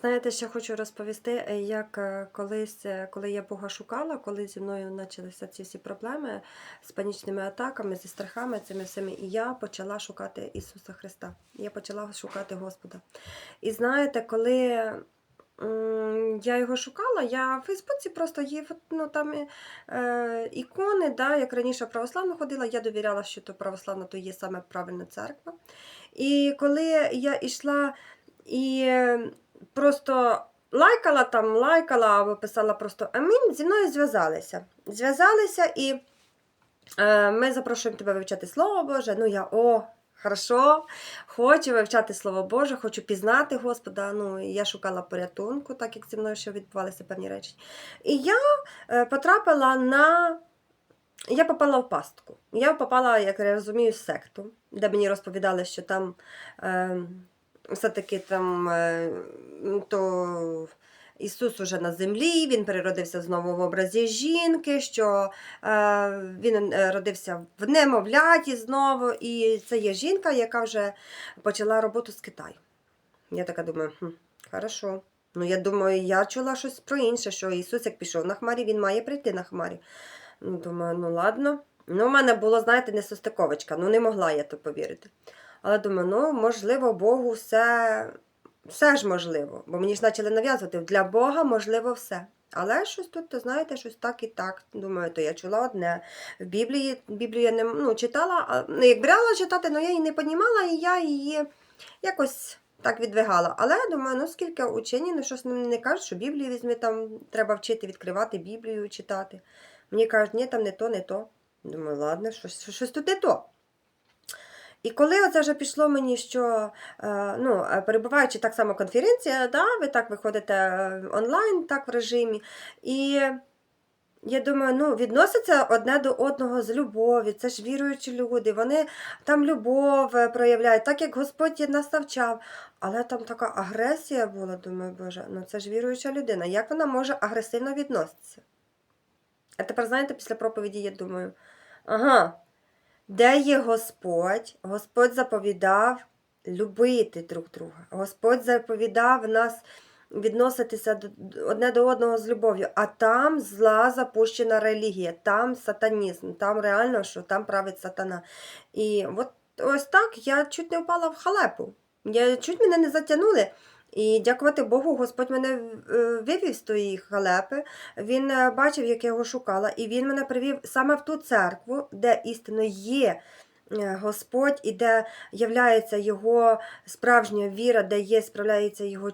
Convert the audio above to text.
Знаєте, ще хочу розповісти, е, як е, колись, е, коли я Бога шукала, коли зі мною почалися ці всі проблеми з панічними атаками, зі страхами, цими всіми, і я почала шукати Ісуса Христа. Я почала шукати Господа. І знаєте, коли я його шукала, я в Фейсбуці просто є ну, там е, ікони, да, як раніше православно ходила, я довіряла, що то православна то є саме правильна церква. І коли я йшла і просто лайкала там, лайкала або писала просто амінь, зі мною зв'язалися. Зв'язалися і е, ми запрошуємо тебе вивчати Слово Боже. Ну я о. Хорошо, хочу вивчати Слово Боже, хочу пізнати Господа. Ну, я шукала порятунку, так як зі мною ще відбувалися певні речі. І я е, потрапила на. Я попала в пастку. Я попала, як я розумію, в секту, де мені розповідали, що там е, все-таки там е, ну, то Ісус уже на землі, він переродився знову в образі жінки, що е, він е, родився в немовляті знову, і це є жінка, яка вже почала роботу з Китаю. Я така думаю, хм, хорошо. Ну, я думаю, я чула щось про інше, що Ісус, як пішов на хмарі, він має прийти на хмарі. Ну, думаю, ну ладно. Ну, у мене було, знаєте, не состиковочка, ну не могла я то повірити. Але думаю, ну, можливо, Богу все, все ж можливо. Бо мені ж почали нав'язувати, для Бога можливо все. Але щось тут, то, знаєте, щось так і так. Думаю, то я чула одне. В Біблії Біблію я не ну, читала, ну, як брала читати, але я її не понімала, і я її якось так відвигала. Але я думаю, ну скільки учені, ну щось не кажуть, що Біблію візьми, там треба вчити, відкривати Біблію, читати. Мені кажуть, ні, там не то, не то. Думаю, ладно, щось, щось тут не то. І коли оце вже пішло мені, що е, ну, е, перебуваючи так само конференція, да, ви так виходите е, онлайн, так в режимі. І я думаю, ну, відносяться одне до одного з любові. Це ж віруючі люди, вони там любов проявляють, так як Господь нас навчав. Але там така агресія була, думаю, Боже, ну це ж віруюча людина. Як вона може агресивно відноситися? А тепер, знаєте, після проповіді я думаю, ага, де є Господь? Господь заповідав любити друг друга. Господь заповідав нас відноситися одне до одного з любов'ю. А там зла запущена релігія, там сатанізм, там реально, що там править сатана. І от ось так я чуть не впала в халепу. Я чуть мене не затягнули. І дякувати Богу, Господь мене е, вивів з тої халепи. Він е, бачив, як я його шукала, і він мене привів саме в ту церкву, де істинно є е, Господь, і де являється його справжня віра, де є справляється його